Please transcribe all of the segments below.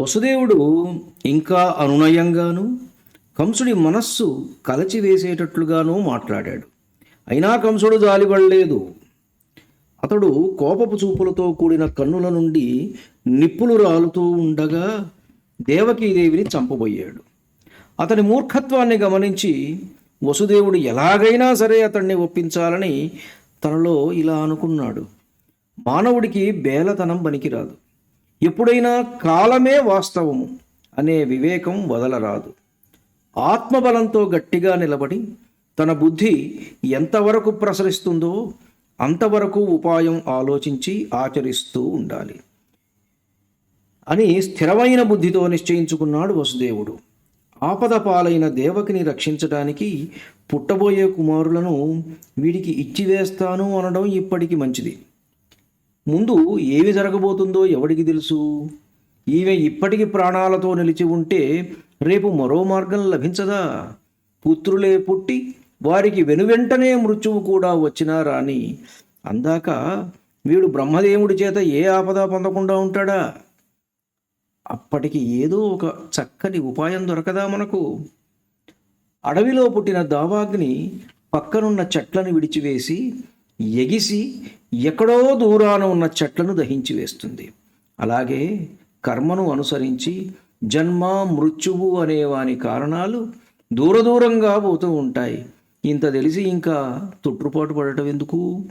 వసుదేవుడు ఇంకా అనునయంగాను కంసుడి మనస్సు కలచివేసేటట్లుగానూ మాట్లాడాడు. అయినా కంసుడు జాలిపడలేదు. అతడు కోపపు చూపులతో కూడిన కన్నుల నుండి నిప్పులు రాలుతూ ఉండగా దేవకీదేవిని చంపబోయాడు. అతని మూర్ఖత్వాన్ని గమనించి వసుదేవుడు ఎలాగైనా సరే అతన్ని ఒప్పించాలని తనలో ఇలా అనుకున్నాడు. మానవుడికి బేలతనం పనికిరాదు. ఎప్పుడైనా కాలమే వాస్తవము అనే వివేకం వదలరాదు. ఆత్మబలంతో గట్టిగా నిలబడి తన బుద్ధి ఎంతవరకు ప్రసరిస్తుందో అంతవరకు ఉపాయం ఆలోచించి ఆచరిస్తూ ఉండాలి. అని స్థిరమైన బుద్ధితో నిశ్చయించుకున్నాడు వసుదేవుడు. ఆపద పాలైన దేవకిని రక్షించడానికి పుట్టబోయే కుమారులను వీడికి ఇచ్చివేస్తాను అనడం ఇప్పటికి మంచిది. ముందు ఏమి జరగబోతుందో ఎవడికి తెలుసు? ఈమె ఇప్పటికి ప్రాణాలతో నిలిచి ఉంటే రేపు మరో మార్గం లభించదా? పుత్రులే పుట్టి వారికి వెనువెంటనే మృత్యువు కూడా వచ్చినా రాని అందాక వీడు బ్రహ్మదేవుడి చేత ఏ ఆపద పొందకుండా ఉంటాడా? అప్పటికి ఏదో ఒక చక్కని ఉపాయం దొరకదా మనకు? అడవిలో పుట్టిన దావాగ్ని పక్కనున్న చెట్లను విడిచివేసి ఎగిసి ఎక్కడో దూరాన ఉన్న చెట్లను దహించి వేస్తుంది. అలాగే కర్మను అనుసరించి జన్మ మృత్యువు అనే వాని కారణాలు దూరదూరంగా పోతూ ఉంటాయి. ఇంత తెలిసి ఇంకా తొట్టుపాటు పడటం ఎందుకు?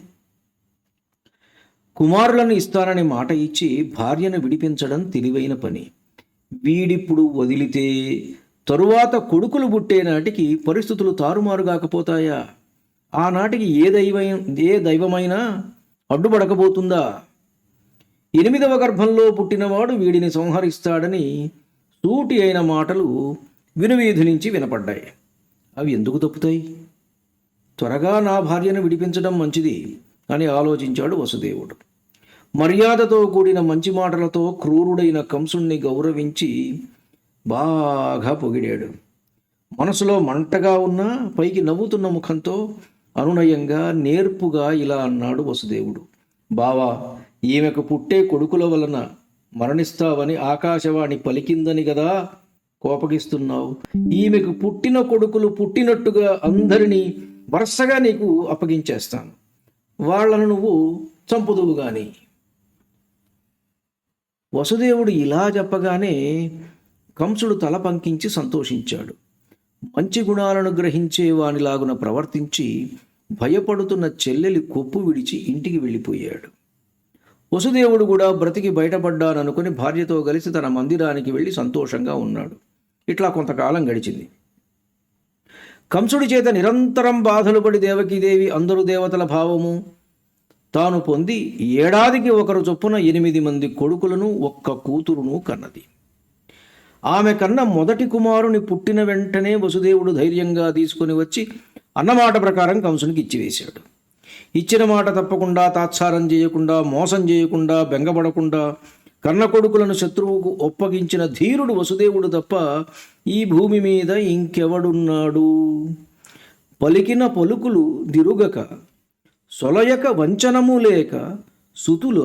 కుమారులను ఇస్తానని మాట ఇచ్చి భార్యను విడిపించడం తెలివైన పని. వీడిప్పుడు వదిలితే తరువాత కొడుకులు పుట్టే నాటికి పరిస్థితులు తారుమారు కాకపోతాయా? ఆనాటికి ఏ దైవం ఏ దైవమైనా అడ్డుపడకపోతుందా? ఎనిమిదవ గర్భంలో పుట్టినవాడు వీడిని సంహరిస్తాడని సూటి అయిన మాటలు వినువీధి నుంచి వినపడ్డాయి. అవి ఎందుకు తప్పుతాయి? త్వరగా నా భార్యను విడిపించడం మంచిది అని ఆలోచించాడు వసుదేవుడు. మర్యాదతో కూడిన మంచి మాటలతో క్రూరుడైన కంసుణ్ణి గౌరవించి బాగా పొగిడాడు. మనసులో మంటగా ఉన్న పైకి నవ్వుతున్న ముఖంతో అనునయంగా నేర్పుగా ఇలా అన్నాడు వసుదేవుడు. బావా ఈమెకు పుట్టే కొడుకుల వలన మరణిస్తావని ఆకాశవాణి పలికిందని కదా కోపగిస్తున్నావు. ఈమెకు పుట్టిన కొడుకులు పుట్టినట్టుగా అందరినీ వరుసగా నీకు అప్పగించేస్తాను. వాళ్ళను నువ్వు చంపుదువు గాని. వసుదేవుడు ఇలా చెప్పగానే కంసుడు తల పంకించి సంతోషించాడు. మంచి గుణాలను గ్రహించే వానిలాగున ప్రవర్తించి భయపడుతున్న చెల్లెలి కొప్పు విడిచి ఇంటికి వెళ్ళిపోయాడు. వసుదేవుడు కూడా బ్రతికి బయటపడ్డాననుకుని భార్యతో కలిసి తన మందిరానికి వెళ్ళి సంతోషంగా ఉన్నాడు. ఇట్లా కొంతకాలం గడిచింది. కంసుడి చేత నిరంతరం బాధలు పడి దేవకీదేవి అందరు దేవతల భావము. తాను పొంది ఏడాదికి ఒకరు చొప్పున ఎనిమిది మంది కొడుకులను ఒక్క కూతురును కన్నది. ఆమె కన్న మొదటి కుమారుని పుట్టిన వెంటనే వసుదేవుడు ధైర్యంగా తీసుకుని వచ్చి అన్నమాట ప్రకారం కంసునికి ఇచ్చివేశాడు. ఇచ్చిన మాట తప్పకుండా తాత్సారం చేయకుండా మోసం చేయకుండా బెంగపడకుండా కన్న కొడుకులను శత్రువుకు ఒప్పగించిన ధీరుడు వసుదేవుడు తప్ప ఈ భూమి మీద ఇంకెవడున్నాడు? పలికిన పలుకులు దిరుగక సొలయక వంచనము లేక సుతుల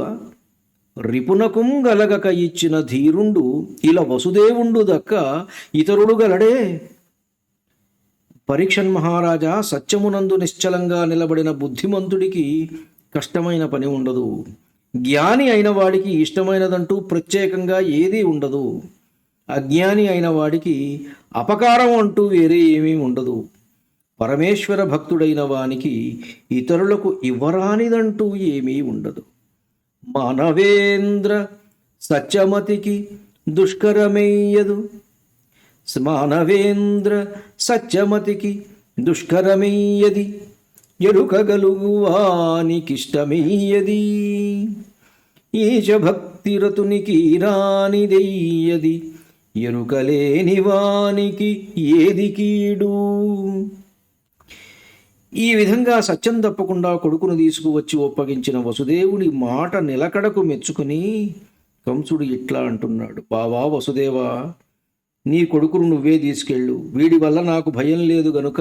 రిపునకుం గలగక ఇచ్చిన ధీరుండు ఇలా వసుదేవుండు దక్క ఇతరుడు గలడే. పరీక్షన్ మహారాజా సత్యమునందు నిశ్చలంగా నిలబడిన బుద్ధిమంతుడికి కష్టమైన పని ఉండదు. జ్ఞాని అయిన వాడికి ఇష్టమైనదంటూ ప్రత్యేకంగా ఏదీ ఉండదు. అజ్ఞాని అయిన వాడికి అపకారం అంటూ వేరే ఏమీ ఉండదు. పరమేశ్వర భక్తుడైన వానికి ఇతరులకు ఇవ్వరానిదంటూ ఏమీ ఉండదు. మానవేంద్ర సత్యమతికి దుష్కరమేయదు. మానవేంద్ర సత్యమతికి దుష్కరమేయది. ఎరుకగలుగువానికిష్టమేయది. ఈశ భక్తిరతునికి రానిదెయ్యది ఎరుకలేని వానికి ఏది కీడు? ఈ విధంగా సత్యం తప్పకుండా కొడుకును తీసుకువచ్చి ఒప్పగించిన వసుదేవుడి మాట నిలకడకు మెచ్చుకుని కంసుడు ఇట్లా అంటున్నాడు బావా వసుదేవా నీ కొడుకును నువ్వే తీసుకెళ్ళు. వీడి వల్ల నాకు భయం లేదు గనుక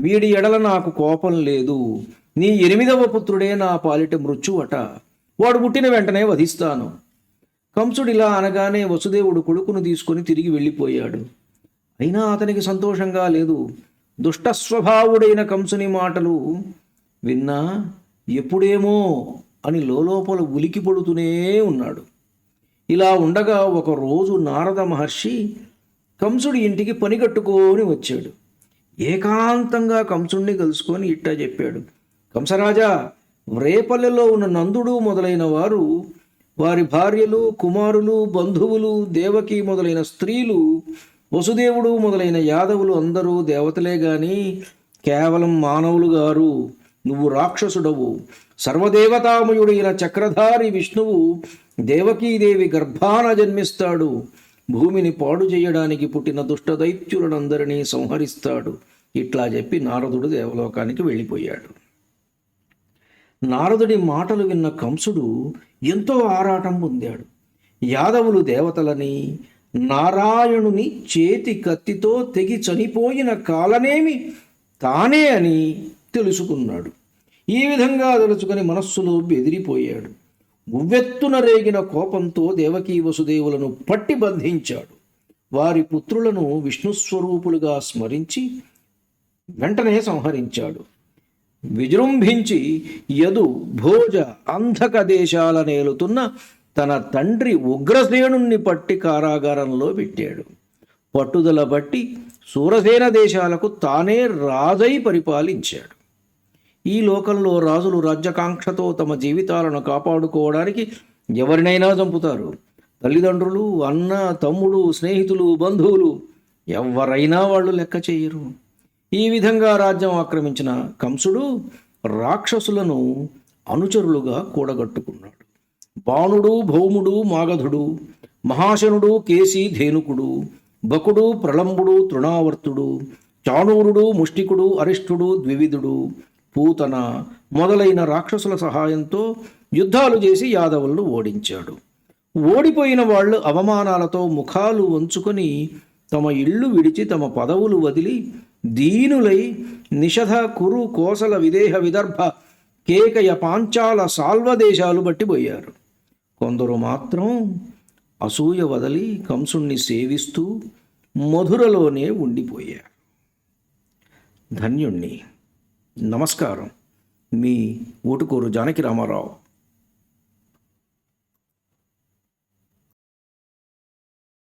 వీడి ఎడల నాకు కోపం లేదు. నీ ఎనిమిదవ పుత్రుడే నా పాలిట మృత్యువట. వాడు పుట్టిన వెంటనే వధిస్తాను. కంసుడిలా అనగానే వసుదేవుడు కొడుకును తీసుకొని తిరిగి వెళ్ళిపోయాడు. అయినా అతనికి సంతోషంగా లేదు. దుష్ట స్వభావుడైన కంసుని మాటలు విన్నా ఎప్పుడేమో అని లోపల ఉలికి పడుతూనే ఉన్నాడు. ఇలా ఉండగా ఒక రోజు నారద మహర్షి కంసుడి ఇంటికి పని కట్టుకొని వచ్చాడు. ఏకాంతంగా కంసుడిని కలుసుకొని ఇట్టా చెప్పాడు. కంసరాజా రేపల్లెలో ఉన్న నందుడు మొదలైన వారు వారి భార్యలు కుమారులు బంధువులు దేవకి మొదలైన స్త్రీలు వసుదేవుడు మొదలైన యాదవులు అందరూ దేవతలే గాని కేవలం మానవులు గారు. నువ్వు రాక్షసుడవు. సర్వదేవతామయుడైన చక్రధారి విష్ణువు దేవకీదేవి గర్భాన జన్మిస్తాడు. భూమిని పాడు చేయడానికి పుట్టిన దుష్ట దైత్యులనందరినీ సంహరిస్తాడు. ఇట్లా చెప్పి నారదుడు దేవలోకానికి వెళ్ళిపోయాడు. నారదుడి మాటలు విన్న కంసుడు ఎంతో ఆరాటం పొందాడు. యాదవులు దేవతలని నారాయణుని చేతి కత్తితో తెగి చనిపోయిన కాలనేమి తానే అని తెలుసుకున్నాడు. ఈ విధంగా తలుచుకొని మనస్సులో బెదిరిపోయాడు. ఉవ్వెత్తున రేగిన కోపంతో దేవకీ వసుదేవులను పట్టి బంధించాడు. వారి పుత్రులను విష్ణుస్వరూపులుగా స్మరించి వెంటనే సంహరించాడు. విజృంభించి యదు భోజ అంధక దేశాల నేలుతున్న తన తండ్రి ఉగ్రసేనుణ్ణి పట్టి కారాగారంలో పెట్టాడు. పట్టుదల బట్టి సూరసేన దేశాలకు తానే రాజై పరిపాలించాడు. ఈ లోకంలో రాజులు రాజ్యకాంక్షతో తమ జీవితాలను కాపాడుకోవడానికి ఎవరినైనా చంపుతారు. తల్లిదండ్రులు అన్న తమ్ముడు స్నేహితులు బంధువులు ఎవరైనా వాళ్ళు లెక్క చేయరు. ఈ విధంగా రాజ్యం ఆక్రమించిన కంసుడు రాక్షసులను అనుచరులుగా కూడగట్టుకున్నాడు. బాణుడు భౌముడు మాగధుడు మహాశనుడు కేసి ధేనుకుడు బకుడు ప్రళంబుడు తృణావర్తుడు చాణూరుడు ముష్టికుడు అరిష్ఠుడు ద్వివిధుడు పూతన మొదలైన రాక్షసుల సహాయంతో యుద్ధాలు చేసి యాదవులను ఓడించాడు. ఓడిపోయిన వాళ్ళు అవమానాలతో ముఖాలు వంచుకొని తమ ఇళ్ళు విడిచి తమ పదవులు వదిలి దీనులై నిషధ కురు కోసల విదేహ విదర్భ కేకయ పాంచాల సాల్వ దేశాలు బట్టిపోయారు కొందరు మాత్రం అసూయ వదలి కంసుణ్ణి సేవిస్తూ మధురలోనే ఉండిపోయారు. ధన్యుణ్ణి. నమస్కారం. మీ ఊటుకూరు జానకి రామారావు.